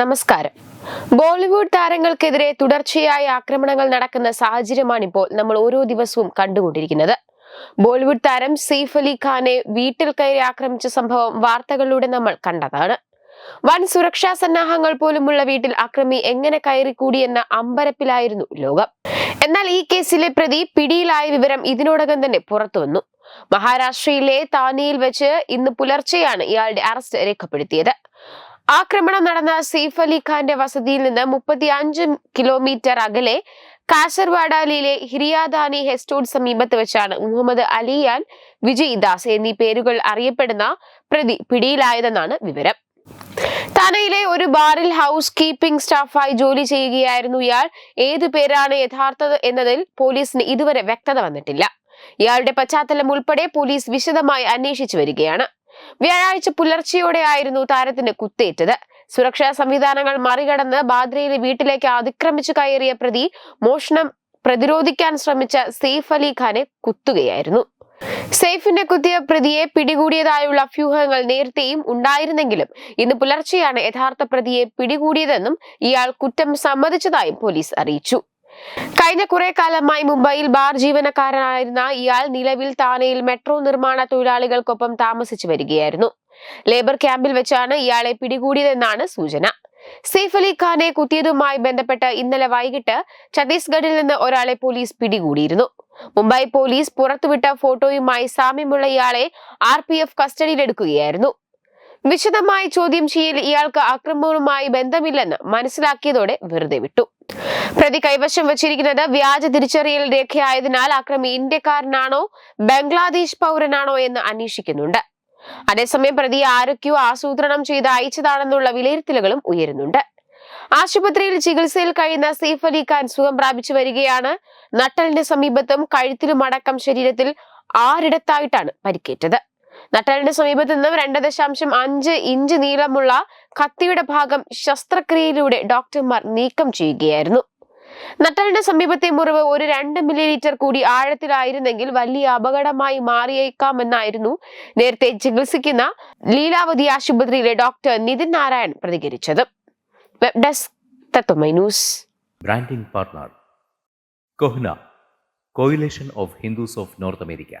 നമസ്കാരം. ബോളിവുഡ് താരങ്ങൾക്കെതിരെ തുടർച്ചയായ ആക്രമണങ്ങൾ നടക്കുന്ന സാഹചര്യമാണിപ്പോൾ നമ്മൾ ഓരോ ദിവസവും കണ്ടുകൊണ്ടിരിക്കുന്നത്. ബോളിവുഡ് താരം സെയ്ഫ് അലി ഖാനെ വീട്ടിൽ കയറി ആക്രമിച്ച സംഭവം വാർത്തകളിലൂടെ നമ്മൾ കണ്ടതാണ്. വൻ സുരക്ഷാ സന്നാഹങ്ങൾ പോലുമുള്ള വീട്ടിൽ അക്രമി എങ്ങനെ കയറിക്കൂടിയെന്ന അമ്പരപ്പിലായിരുന്നു ലോകം. എന്നാൽ ഈ കേസിലെ പ്രതി പിടിയിലായ വിവരം ഇതിനോടകം തന്നെ പുറത്തുവന്നു മഹാരാഷ്ട്രയിലെ താനെയിൽ വെച്ച് ഇന്ന് പുലർച്ചെയാണ് ഇയാളുടെ അറസ്റ്റ് രേഖപ്പെടുത്തിയത്. ആക്രമണം നടന്ന സെയ്ഫ് അലി ഖാന്റെ വസതിയിൽ നിന്ന് മുപ്പത്തി അഞ്ച് കിലോമീറ്റർ അകലെ കാസർവാഡാലിയിലെ ഹിരിയാദാനി ഹെസ്റ്റോഡ് സമീപത്ത് വെച്ചാണ് മുഹമ്മദ് അലിയാൻ വിജയ് ദാസ് എന്നീ പേരുകൾ അറിയപ്പെടുന്ന പ്രതി പിടിയിലായതെന്നാണ് വിവരം. തനയിലെ ഒരു ബാറിൽ ഹൗസ് കീപ്പിംഗ് സ്റ്റാഫായി ജോലി ചെയ്യുകയായിരുന്നു ഇയാൾ. ഏതു പേരാണ് യഥാർത്ഥത് എന്നതിൽ പോലീസിന് ഇതുവരെ വ്യക്തത വന്നിട്ടില്ല. ഇയാളുടെ പശ്ചാത്തലം ഉൾപ്പെടെ പോലീസ് വിശദമായി അന്വേഷിച്ചു വരികയാണ്. വ്യാഴാഴ്ച പുലർച്ചെയോടെയായിരുന്നു താരത്തിന് കുത്തേറ്റത്. സുരക്ഷാ സംവിധാനങ്ങൾ മറികടന്ന് ബാദ്രയിലെ വീട്ടിലേക്ക് അതിക്രമിച്ചു കയറിയ പ്രതി മോഷണം പ്രതിരോധിക്കാൻ ശ്രമിച്ച സെയ്ഫ് അലി ഖാനെ കുത്തുകയായിരുന്നു. സെയ്ഫിനെ കുത്തിയ പ്രതിയെ പിടികൂടിയതായുള്ള അഭ്യൂഹങ്ങൾ നേരത്തെയും ഉണ്ടായിരുന്നെങ്കിലും ഇന്ന് പുലർച്ചെയാണ് യഥാർത്ഥ പ്രതിയെ പിടികൂടിയതെന്നും ഇയാൾ കുറ്റം സമ്മതിച്ചതായും പോലീസ് അറിയിച്ചു. കഴിഞ്ഞ കുറെ കാലമായി മുംബൈയിൽ ബാർ ജീവനക്കാരനായിരുന്ന ഇയാൾ നിലവിൽ താനെയിൽ മെട്രോ നിർമ്മാണ തൊഴിലാളികൾക്കൊപ്പം താമസിച്ചു വരികയായിരുന്നു. ലേബർ ക്യാമ്പിൽ വെച്ചാണ് ഇയാളെ പിടികൂടിയതെന്നാണ് സൂചന. സെയ്ഫ് അലി ഖാനെ കുത്തിയതുമായി ബന്ധപ്പെട്ട് ഇന്നലെ വൈകിട്ട് ഛത്തീസ്ഗഡിൽ നിന്ന് ഒരാളെ പോലീസ് പിടികൂടിയിരുന്നു. മുംബൈ പോലീസ് പുറത്തുവിട്ട ഫോട്ടോയുമായി സാമ്യമുള്ള ഇയാളെ ആർ പി എഫ് കസ്റ്റഡിയിലെടുക്കുകയായിരുന്നു. വിശദമായി ചോദ്യം ചെയ്യൽ ഇയാൾക്ക് അക്രമവുമായി ബന്ധമില്ലെന്ന് മനസ്സിലാക്കിയതോടെ വെറുതെ വിട്ടു. പ്രതി കൈവശം വച്ചിരിക്കുന്നത് വ്യാജ തിരിച്ചറിയൽ രേഖയായതിനാൽ അക്രമി ഇന്ത്യക്കാരനാണോ ബംഗ്ലാദേശ് പൗരനാണോ എന്ന് അന്വേഷിക്കുന്നുണ്ട്. അതേസമയം പ്രതി ആരൊക്കെയോ ആസൂത്രണം ചെയ്ത് അയച്ചതാണെന്നുള്ള വിലയിരുത്തലുകളും ഉയരുന്നുണ്ട്. ആശുപത്രിയിൽ ചികിത്സയിൽ കഴിയുന്ന സെയ്ഫ് അലി ഖാൻ സുഖം പ്രാപിച്ചു വരികയാണ്. നട്ടലിന്റെ സമീപത്തും കഴുത്തിലുമടക്കം ശരീരത്തിൽ ആറിടത്തായിട്ടാണ് പരിക്കേറ്റത്. നട്ടലിന്റെ സമീപത്ത് നിന്നും രണ്ട് ദശാംശം അഞ്ച് ഇഞ്ച് നീളമുള്ള കത്തിയുടെ ഭാഗം ശസ്ത്രക്രിയയിലൂടെ ഡോക്ടർമാർ നീക്കം ചെയ്യുകയായിരുന്നു. നട്ടലിന്റെ സമീപത്തെ മുറിവ് ഒരു രണ്ട് മില്ലിലിറ്റർ കൂടി ആഴത്തിലായിരുന്നെങ്കിൽ വലിയ അപകടമായി മാറിയേക്കാമെന്നായിരുന്നു നേരത്തെ ചികിത്സിക്കുന്ന ലീലാവതി ആശുപത്രിയിലെ ഡോക്ടർ നിതിൻ നാരായൺ പ്രതികരിച്ചത്. Web desk news. CoHNA coalition of Hindus of north of